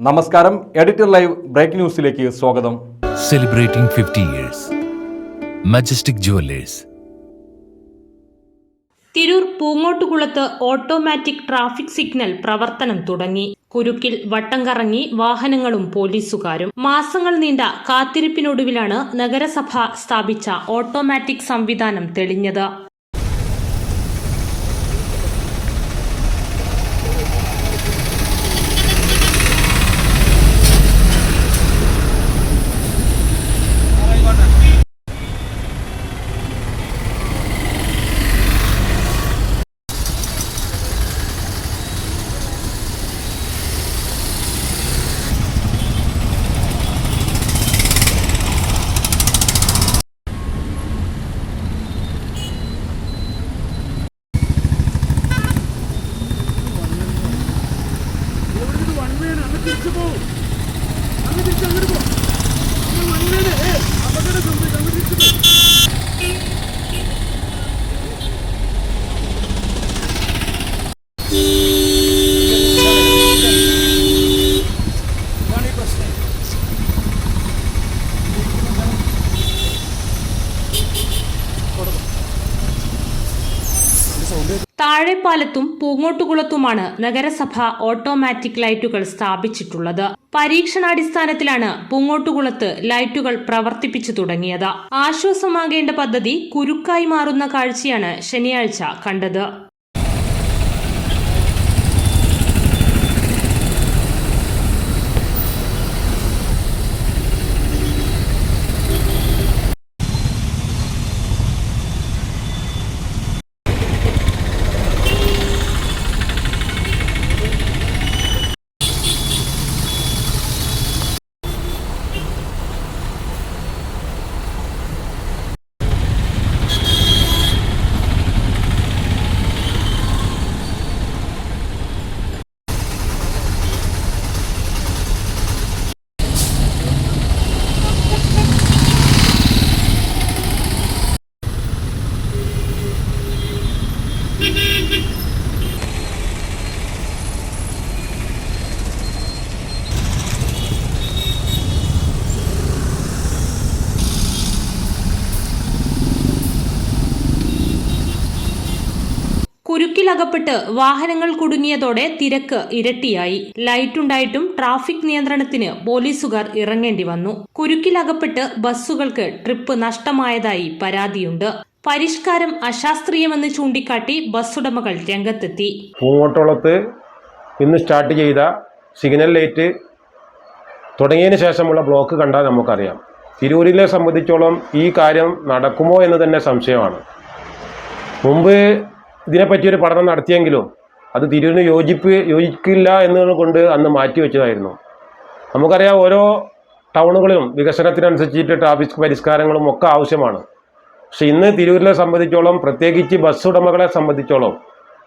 നമസ്കാരം. Editor live break ന്യൂസിലേക്ക് സ്വാഗതം. Celebrating 50 years Majestic Jewellers Tirur പൂങ്ങോട്ടുകുളത്ത് automatic traffic signal പ്രവർത്തനം തുടങ്ങി. കുരുക്കിൽ വട്ടം കറങ്ങി വാഹനങ്ങളും പോലീസുകാരും. മാസങ്ങൾ നീണ്ട കാത്തിരിപ്പിനൊടുവിലാണ് നഗരസഭ സ്ഥാപിച്ച ഓട്ടോമാറ്റിക് സംവിധാനം തെളിഞ്ഞത്. തിരിച്ചു പോകും അങ്ങ് തിരിച്ച് അങ്ങോട്ട് പോകും അങ്ങനെ അങ്ങനെ അപകടം സംഭവിച്ചു. തിരിച്ചു പോകും താഴെപ്പാലത്തും പൂങ്ങോട്ടുകുളത്തുമാണ് നഗരസഭ ഓട്ടോമാറ്റിക് ലൈറ്റുകൾ സ്ഥാപിച്ചിട്ടുള്ളത്. പരീക്ഷണാടിസ്ഥാനത്തിലാണ് പൂങ്ങോട്ടുകുളത്ത് ലൈറ്റുകൾ പ്രവർത്തിപ്പിച്ചു തുടങ്ങിയത്. ആശ്വാസമാകേണ്ട പദ്ധതി കുരുക്കായി മാറുന്ന കാഴ്ചയാണ് ശനിയാഴ്ച കണ്ടത്. കുരുക്കിലകപ്പെട്ട് വാഹനങ്ങൾ കുടുങ്ങിയതോടെ തിരക്ക് ഇരട്ടിയായി. ലൈറ്റുണ്ടായിട്ടും ട്രാഫിക് നിയന്ത്രണത്തിന് പോലീസുകാർ ഇറങ്ങേണ്ടി വന്നു. കുരുക്കിലകപ്പെട്ട് ബസ്സുകൾക്ക് ട്രിപ്പ് നഷ്ടമായതായി പരാതിയുണ്ട്. പരിഷ്കാരം അശാസ്ത്രീയമെന്ന് ചൂണ്ടിക്കാട്ടി ബസ്സുടമകൾ രംഗത്തെത്തി. പൂങ്ങോട്ടോളത്ത് ഇന്ന് സ്റ്റാർട്ട് ചെയ്ത സിഗ്നൽ ലൈറ്റ് തുടങ്ങിയതിന് ശേഷമുള്ള ബ്ലോക്ക് കണ്ടാൽ നമുക്കറിയാം. തിരൂരിനെ സംബന്ധിച്ചോളം ഈ കാര്യം നടക്കുമോ എന്ന് തന്നെ സംശയമാണ്. മുമ്പ് ഇതിനെപ്പറ്റി ഒരു പഠനം നടത്തിയെങ്കിലും അത് തിരൂരിന് യോജിപ്പ് യോജിക്കില്ല എന്നതുകൊണ്ട് അന്ന് മാറ്റിവെച്ചതായിരുന്നു നമുക്കറിയാം ഓരോ ടൗണുകളിലും വികസനത്തിനനുസരിച്ചിട്ട് ട്രാഫിക് പരിഷ്കാരങ്ങളും ഒക്കെ ആവശ്യമാണ്. പക്ഷെ ഇന്ന് തിരൂരിനെ സംബന്ധിച്ചോളം പ്രത്യേകിച്ച് ബസ് ഉടമകളെ സംബന്ധിച്ചോളം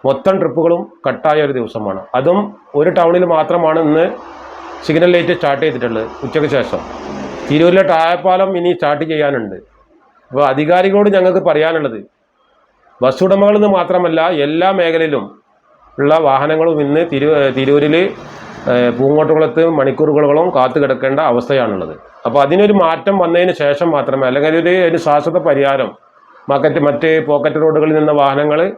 മൊത്തം ട്രിപ്പുകളും കട്ടായ ഒരു ദിവസമാണ്. അതും ഒരു ടൗണിൽ മാത്രമാണ് ഇന്ന് സിഗ്നൽ ലൈറ്റ് സ്റ്റാർട്ട് ചെയ്തിട്ടുള്ളത് ഉച്ചയ്ക്ക് ശേഷം. തിരൂരിലെ ടായപ്പാലം ഇനി സ്റ്റാർട്ട് ചെയ്യാനുണ്ട്. അപ്പോൾ അധികാരികളോട് ഞങ്ങൾക്ക് പറയാനുള്ളത് ബസ് ഉടമകളിൽ നിന്ന് മാത്രമല്ല എല്ലാ മേഖലയിലും ഉള്ള വാഹനങ്ങളും ഇന്ന് തിരു തിരൂരിൽ പൂങ്ങോട്ടുകുളത്ത് മണിക്കൂറുകളോളം കാത്തു കിടക്കേണ്ട അവസ്ഥയാണുള്ളത്. അപ്പോൾ അതിനൊരു മാറ്റം വന്നതിന് ശേഷം മാത്രമേ അല്ലെങ്കിൽ ഒരു ഒരു ശാശ്വത പരിഹാരം മക്കറ്റ് മറ്റ് പോക്കറ്റ് റോഡുകളിൽ നിന്ന വാഹനങ്ങൾ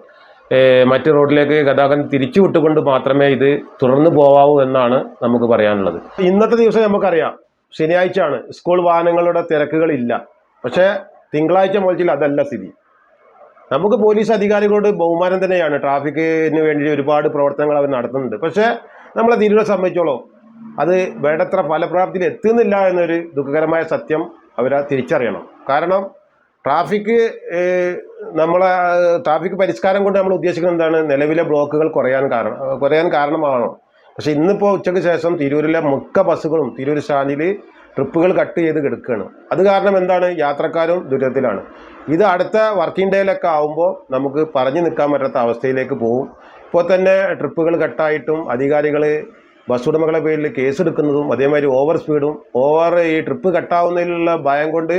മറ്റ് റോഡിലേക്ക് ഗതാഗതം തിരിച്ചു വിട്ടുകൊണ്ട് മാത്രമേ ഇത് തുടർന്നു പോവാവൂ എന്നാണ് നമുക്ക് പറയാനുള്ളത്. ഇന്നത്തെ ദിവസം നമുക്കറിയാം ശനിയാഴ്ചയാണ്. സ്കൂൾ വാഹനങ്ങളുടെ തിരക്കുകളില്ല. പക്ഷേ തിങ്കളാഴ്ച മുതൽ അതല്ല സ്ഥിതി. നമുക്ക് പോലീസ് അധികാരികളോട് ബഹുമാനം തന്നെയാണ്. ട്രാഫിക്കിന് വേണ്ടി ഒരുപാട് പ്രവർത്തനങ്ങൾ അവർ നടത്തുന്നുണ്ട്. പക്ഷേ നമ്മളെ തിരുവിനെ സംബന്ധിച്ചോളം അത് വേണ്ടത്ര ഫലപ്രാപ്തിയിൽ എത്തുന്നില്ല എന്നൊരു ദുഃഖകരമായ സത്യം അവർ തിരിച്ചറിയണം. കാരണം ട്രാഫിക് നമ്മളെ ട്രാഫിക് പരിഷ്കാരം കൊണ്ട് നമ്മൾ ഉദ്ദേശിക്കുന്നത് എന്താണ്? നിലവിലെ ബ്ലോക്കുകൾ കുറയാൻ കാരണം കുറയാൻ കാരണമാണോ പക്ഷേ ഇന്നിപ്പോൾ ഉച്ചയ്ക്ക് ശേഷം തിരൂരിലെ മിക്ക ബസ്സുകളും തിരൂർ സ്റ്റാൻഡിൽ ട്രിപ്പുകൾ കട്ട് ചെയ്ത് കിടക്കുകയാണ്. അത് കാരണം എന്താണ്? യാത്രക്കാരും ദുരിതത്തിലാണ്. ഇത് അടുത്ത വർക്കിംഗ് ഡേയിലൊക്കെ ആകുമ്പോൾ നമുക്ക് പറഞ്ഞു നിൽക്കാൻ പറ്റാത്ത അവസ്ഥയിലേക്ക് പോകും. ഇപ്പോൾ തന്നെ ട്രിപ്പുകൾ കട്ടായിട്ടും അധികാരികൾ ബസ് ഉടമകളെ പേരിൽ കേസ് എടുക്കുന്നതും അതേമാതിരി ഓവർ സ്പീഡും ഓവർ ഈ ട്രിപ്പ് കട്ടാവുന്നതിലുള്ള ഭയം കൊണ്ട്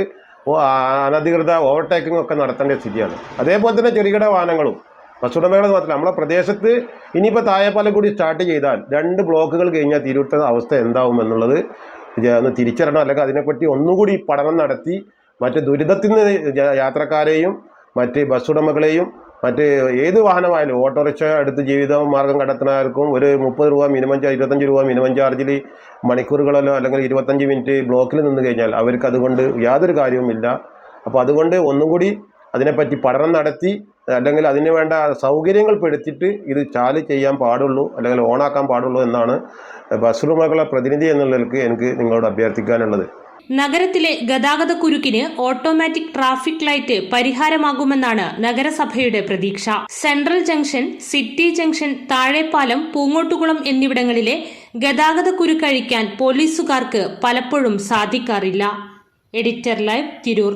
അനധികൃത ഓവർടേക്കിംഗ് ഒക്കെ നടത്തേണ്ട സ്ഥിതിയാണ്. അതേപോലെ തന്നെ ചെറുകിട വാഹനങ്ങളും ബസ് ഉടമകൾ മാത്രമല്ല നമ്മളെ പ്രദേശത്ത് ഇനിയിപ്പോൾ താഴെപ്പാലം കൂടി സ്റ്റാർട്ട് ചെയ്താൽ രണ്ട് ബ്ലോക്കുകൾ കഴിഞ്ഞാൽ തീരുത്ത അവസ്ഥ എന്താവും എന്നുള്ളത് ഒന്ന് തിരിച്ചറിയണം. അല്ലെങ്കിൽ അതിനെപ്പറ്റി ഒന്നുകൂടി പഠനം നടത്തി മറ്റ് ദുരിതത്തിൽ നിന്ന് യാത്രക്കാരെയും മറ്റ് ബസ് ഉടമകളെയും മറ്റ് ഏത് വാഹനമായാലും ഓട്ടോറിക്ഷ എടുത്ത് ജീവിത മാർഗം കണ്ടെത്തുന്നവർക്കും ഒരു മുപ്പത് രൂപ മിനിമം ഇരുപത്തഞ്ച് രൂപ മിനിമം ചാർജിൽ മണിക്കൂറുകളല്ലോ അല്ലെങ്കിൽ ഇരുപത്തഞ്ച് മിനിറ്റ് ബ്ലോക്കിൽ നിന്ന് കഴിഞ്ഞാൽ അവർക്ക് അതുകൊണ്ട് യാതൊരു കാര്യവുമില്ല. അപ്പോൾ അതുകൊണ്ട് ഒന്നും കൂടി അതിനെപ്പറ്റി പഠനം നടത്തി അല്ലെങ്കിൽ അതിന് വേണ്ട സൗകര്യങ്ങൾ പെടുത്തിയിട്ട് ഇത് ചാൽ ചെയ്യാൻ പാടുള്ളൂ അല്ലെങ്കിൽ ഓണാക്കാൻ പാടുള്ളൂ എന്നാണ് ബസ് ഉടമകളെ പ്രതിനിധി എന്നുള്ള നിലയ്ക്ക് എനിക്ക് നിങ്ങളോട് അഭ്യർത്ഥിക്കാനുള്ളത്. നഗരത്തിലെ ഗതാഗത കുരുക്കിന് ഓട്ടോമാറ്റിക് ട്രാഫിക് ലൈറ്റ് പരിഹാരമാകുമെന്നാണ് നഗരസഭയുടെ പ്രതീക്ഷ. Central junction city junction Thazhepalam Poongottukulam എന്നിവിടങ്ങളിലെ ഗതാഗത കുരുക്കഴിക്കാൻ പോലീസുകാർക്ക് പലപ്പോഴും സാധിക്കാറില്ല. Editor live Tirur.